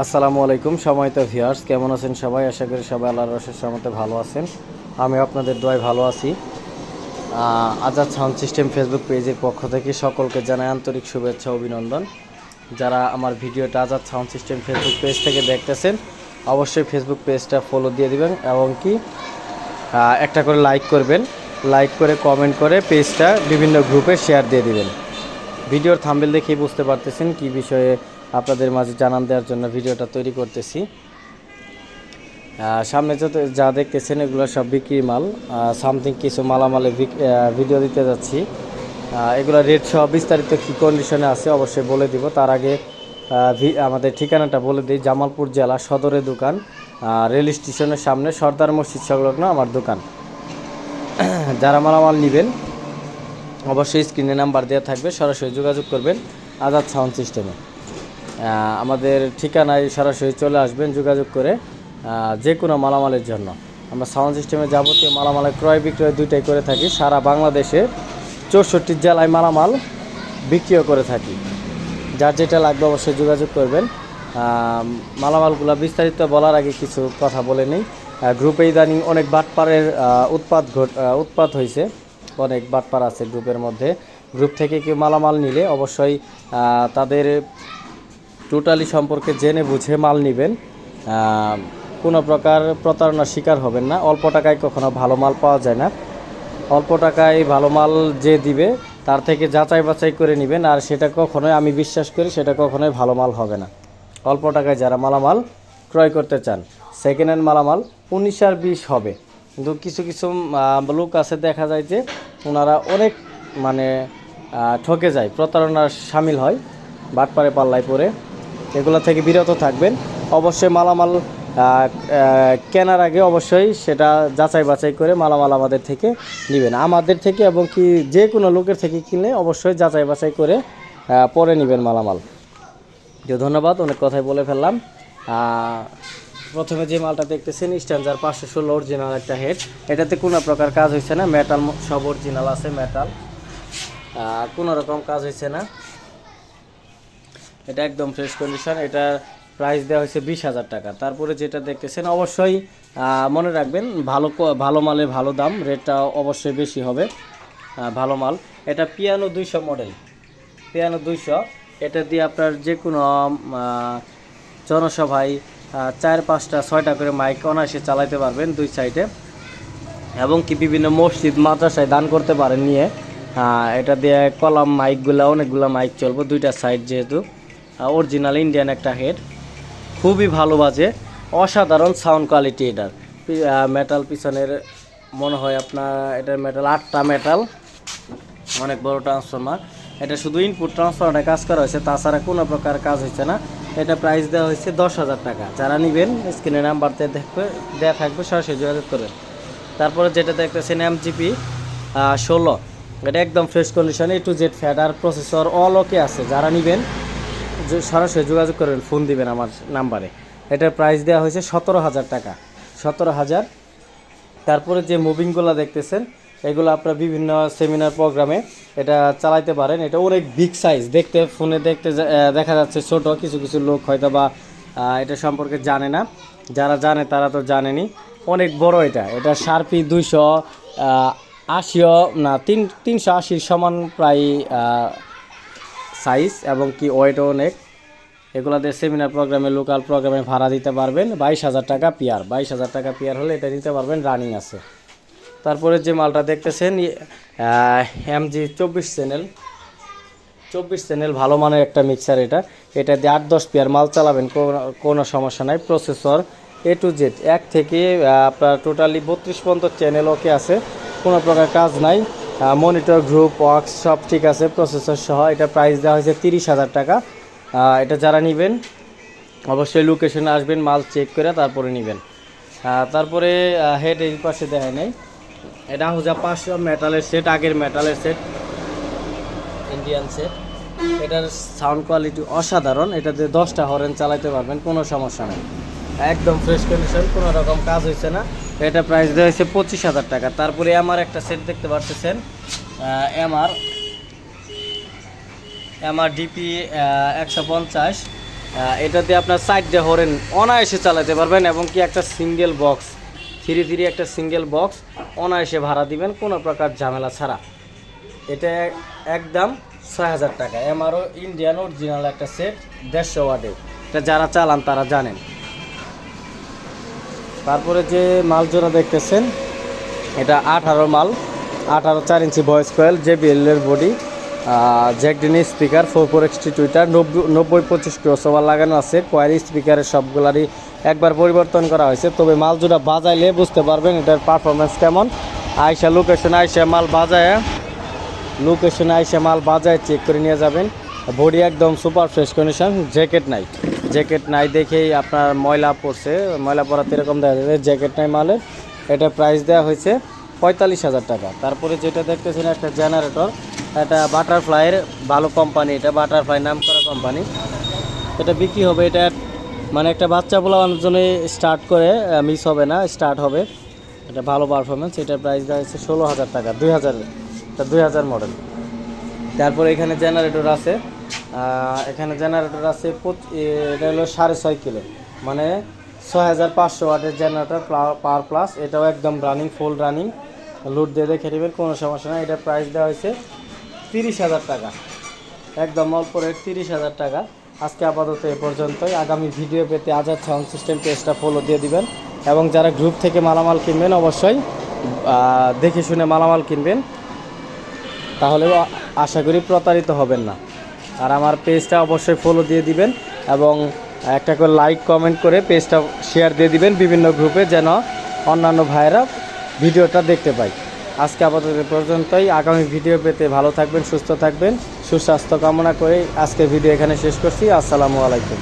আসসালামু আলাইকুম, সময়ত ভিউয়ার্স, কেমন আছেন সবাই? আশা করি সবাই আল্লাহর রসের সামতে ভালো আছেন। আমি আপনাদের দোয়ায় ভালো আছি। আজাদ সাউন্ড সিস্টেম ফেসবুক পেজের পক্ষ থেকে সকলকে জানাই আন্তরিক শুভেচ্ছা, অভিনন্দন। যারা আমার ভিডিওটা Azad sound system Facebook page থেকে দেখতেছেন, অবশ্যই ফেসবুক পেজটা ফলো দিয়ে দিবেন এবং কি একটা করে লাইক করবেন। লাইক করে কমেন্ট করে পেজটা বিভিন্ন গ্রুপে শেয়ার দিয়ে দিবেন। ভিডিওর থাম্বেল দেখেই বুঝতে পারতেছেন কি বিষয়ে আপনাদের মাঝে জানান দেওয়ার জন্য ভিডিওটা তৈরি করতেছি। সামনে যত যা দেখতেছেন এগুলো সব বিক্রি মাল। সামথিং কিছু মালামালে ভিডিও দিতে যাচ্ছি। এগুলো রেট সহ বিস্তারিত কী কন্ডিশনে আছে অবশ্যই বলে দিব। তার আগে আমাদের ঠিকানাটা বলে দিই, জামালপুর জেলা সদরে দোকান রেল স্টেশনের সামনে সর্দার মসজিদ সংলগ্ন আমার দোকান। যারা মালামাল নেবেন, অবশ্যই স্ক্রিনে নাম্বার দেওয়া থাকবে, সরাসরি যোগাযোগ করবেন আজাদ সাউন্ড সিস্টেমে। আমাদের ঠিকানায় সরাসরি চলে আসবেন যোগাযোগ করে যে কোনো মালামালের জন্য। আমরা সাউন্ড সিস্টেমে যাবতীয় মালামালের ক্রয় বিক্রয় দুইটাই করে থাকি। সারা বাংলাদেশে চৌষট্টি জেলায় মালামাল বিক্রিও করে থাকি। যার যেটা লাগবে অবশ্যই যোগাযোগ করবেন। মালামালগুলো বিস্তারিত বলার আগে কিছু কথা বলে নিই। গ্রুপে ইদানিং অনেক বাটপারের আহ, উৎপাত ঘট উৎপাত হয়েছে অনেক বাটপার আছে গ্রুপের মধ্যে। গ্রুপ থেকে কেউ মালামাল নিলে অবশ্যই তাদের টোটালি সম্পর্কে জেনে বুঝে মাল নেবেন কোনো প্রকার প্রতারণার শিকার হবেন না। অল্প টাকায় কখনো ভালো মাল পাওয়া যায় না। অল্প টাকায় ভালো মাল যে দিবে, তার থেকে যাচাই বাছাই করে নেবেন, আর সেটা কখনোই আমি বিশ্বাস করি সেটা কখনোই ভালো মাল হবে না। অল্প টাকায় যারা মালামাল ক্রয় করতে চান সেকেন্ড হ্যান্ড মালামাল উনিশ আর বিশ হবে। কিন্তু কিছু কিছু লোক আছে দেখা যায় যে ওনারা অনেক মানে ঠকে যায়, প্রতারণার সামিল হয়, বাটপারে পাল্লায় পরে এগুলো থেকে বিরত থাকবেন। অবশ্যই মালামাল কেনার আগে অবশ্যই সেটা যাচাই বাছাই করে মালামাল আমাদের থেকে নেবেন। আমাদের থেকে এবং কি যে কোনো লোকের থেকে কিনলে অবশ্যই যাচাই বাছাই করে পরে নেবেন মালামাল। যে ধন্যবাদ, অনেক কথাই বলে ফেললাম। প্রথমে যে মালটা দেখতেছেন স্ট্যান্ডার পাঁচশো ষোলো অরিজিনাল একটা হেড এটাতে কোনো প্রকার কাজ হয়েছে না মেটাল সব অরিজিনাল আছে মেটাল কোনো রকম কাজ হয়েছে না। এটা একদম ফ্রেশ কন্ডিশন এটা প্রাইস দেওয়া হয়েছে বিশ হাজার টাকা। তারপরে যেটা দেখতেছেন, অবশ্যই মনে রাখবেন, ভালো ভালো মালে ভালো দাম রেটটা অবশ্যই বেশি হবে ভালো মাল। এটা পিয়ানো দুইশো মডেল পিয়ানো দুইশো। এটা দিয়ে আপনার যে কোনো জনসভায় চার, পাঁচটা, ছয়টা করে মাইক অনায়াসে চালাইতে পারবেন দুই সাইডে এবং কি বিভিন্ন মসজিদ, মাদ্রাসায় দান করতে পারেন নিয়ে। এটা দিয়ে কলাম মাইকগুলো অনেকগুলো মাইক চলবো দুইটা সাইড যেহেতু। অরিজিনাল ইন্ডিয়ান একটা হেড খুবই ভালো বাজে, অসাধারণ সাউন্ড কোয়ালিটি এটার। মেটাল পিছনের, মনে হয় আপনার এটার মেটাল আটটা মেটাল অনেক বড় ট্রান্সফরমার এটা শুধু ইনপুট ট্রান্সফরমারে কাজ করা হয়েছে, তাছাড়া কোনো প্রকার কাজ হয়েছে না। এটা প্রাইস দেওয়া হয়েছে দশ হাজার টাকা। যারা নেবেন স্ক্রিনে নাম্বারতে দেখবে দেওয়া থাকবে, সরাসরি যোগাযোগ করবেন। তারপরে যেটা দেখতেছেন এমজিপি ষোলো। এটা একদম ফ্রেশ কন্ডিশনে two Z fader processor all okay আছে। যারা নেবেন সরাসরি যোগাযোগ করবেন ফোন দিবেন আমার নাম্বারে। এটার প্রাইস দেওয়া হয়েছে সতেরো হাজার টাকা। সতেরো হাজার। তারপরে যে মুভিংগুলো দেখতেছেন, এগুলো আপনার বিভিন্ন সেমিনার প্রোগ্রামে এটা চালাইতে পারেন। এটা অনেক বিগ সাইজ দেখতে ফোনে দেখতে দেখা যাচ্ছে ছোট, কিছু কিছু লোক হয়তো বা এটা সম্পর্কে জানে না। যারা জানে, তারা তো জানেনি। অনেক বড় এটা। এটা শার্পি দুইশো আশিও না, তিন, তিনশো আশির সমান প্রায় সাইজ এবং কি ওয়েটও অনেক। এগুলাতে সেমিনার প্রোগ্রামে লোকাল প্রোগ্রামে ভাড়া দিতে পারবেন বাইশ হাজার টাকা পিয়ার বাইশ হাজার টাকা পিয়ার হলে এটা নিতে পারবেন রানিং আছে। তারপরে যে মালটা দেখতেছেন এমজি চব্বিশ চ্যানেল চব্বিশ চ্যানেল ভালো মানের একটা মিক্সার এটা। এটা দিয়ে আট, দশ পেয়ার মাল চালাবেন, কোনো সমস্যা নাই। প্রসেসর এ টু জেড এক থেকে আপনার টোটালি বত্রিশ পর্যন্ত চ্যানেল ওকে আছে। কোনো প্রকার কাজ নাই। মনিটর গ্রুপ ওয়ার্কস সব ঠিক আছে প্রসেসর সহ। এটা প্রাইস দেওয়া হয়েছে তিরিশ হাজার টাকা। এটা যারা নেবেন, অবশ্যই লোকেশনে আসবেন, মাল চেক করে তারপরে নেবেন। তারপরে হেড এই পাশে দেয় নাই। এটা হচ্ছে পাঁচশো মেটালের সেট আগের মেটালের সেট ইন্ডিয়ান সেট এটার সাউন্ড কোয়ালিটি অসাধারণ। এটাতে দশটা হরেন চালাতে পারবেন, কোনো সমস্যা নেই। একদম ফ্রেশ কন্ডিশন কোনো রকম কাজ হয়েছে না। এটা প্রাইস দেওয়া হয়েছে পঁচিশ হাজার টাকা। তারপরে আমার একটা সেট দেখতে পাচ্ছেন এমআর এমআর ডিপি একশো পঞ্চাশ। এটাতে আপনার সাইড সাইডে হরেন, অনায়াসে চালাতে পারবেন এবং কি একটা সিঙ্গেল বক্স থ্রি থ্রি একটা সিঙ্গেল বক্স অনায়াসে ভাড়া দিবেন, কোনো প্রকার ঝামেলা ছাড়া। এটা এক- একদম ছয় হাজার টাকা। এমআরও ইন্ডিয়ান অরিজিনাল একটা সেট দেড়শো ওয়াটের। এটা যারা চালান তারা জানেন। তারপরে যে মাল জোড়া দেখতেছেন, এটা আঠারো মাল, আঠারো চার ইঞ্চি ভয়েস কয়েল জে এর body জ্যাকডিনি speaker four four XT tweeter নব্বই নব্বই পঁচিশ ক্রসওভার লাগানো আছে কয়েল স্পিকারের সবগুলারই একবার পরিবর্তন করা হয়েছে। তবে মাল জোড়া বাজাইলে বুঝতে পারবেন এটার পারফরমেন্স কেমন। আইসা লোকেশন আইসা মাল বাজায় লোকেশন আইসা মাল বাজায় চেক করে নিয়ে যাবেন। বডি একদম সুপার ফ্রেশ কন্ডিশন জ্যাকেট নাই। জ্যাকেট নাই দেখেই আপনার ময়লা পড়ছে। ময়লা পড়াতে এরকম দেখা যাবে জ্যাকেট নাই মালের। এটা প্রাইস দেওয়া হয়েছে পঁয়তাল্লিশ হাজার টাকা। তারপরে যেটা দেখতেছেন একটা জেনারেটর এটা বাটারফ্লাইয়ের ভালো কোম্পানি এটা বাটারফ্লাই নাম করা কোম্পানি এটা বিক্রি হবে, এটা মানে একটা বাচ্চা পোলানোর জন্য স্টার্ট করে মিস হবে না স্টার্ট হবে। এটা ভালো পারফরমেন্স এটার প্রাইস দেওয়া হচ্ছে ষোলো হাজার টাকা, দুই হাজার দুই হাজার মডেল তারপরে এখানে জেনারেটর আছে। এখানে জেনারেটর আছে এটা হলো সাড়ে ছয় কিলো। মানে ছয় হাজার পাঁচশো ওয়াটের জেনারেটর পাওয়ার প্লাস এটাও একদম রানিং ফুল রানিং লোড দিয়ে দেখে নেবেন, কোনো সমস্যা না এটার প্রাইস দেওয়া হয়েছে তিরিশ হাজার টাকা। একদম অল্প রেট তিরিশ হাজার টাকা। আজকে আপাতত এ পর্যন্তই। আগামী ভিডিও পেতে আজাদ সাউন্ড সিস্টেম পেজটা ফলো দিয়ে দিবেন। এবং যারা গ্রুপ থেকে মালামাল কিনবেন, অবশ্যই দেখে শুনে মালামাল কিনবেন। তাহলেও আশা করি প্রতারিত হবেন না। আর আমার পেজটা অবশ্যই ফলো দিয়ে দিবেন এবং একটা করে লাইক কমেন্ট করে পেজটা শেয়ার দিয়ে দিবেন বিভিন্ন গ্রুপে যেন অন্যান্য ভাইয়েরা ভিডিওটা দেখতে পায়। আজকে আপাতত পর্যন্তই। আগামী ভিডিও পেতে ভালো থাকবেন, সুস্থ থাকবেন, সুস্বাস্থ্য কামনা করে আজকে ভিডিও এখানে শেষ করছি। আসসালামু আলাইকুম।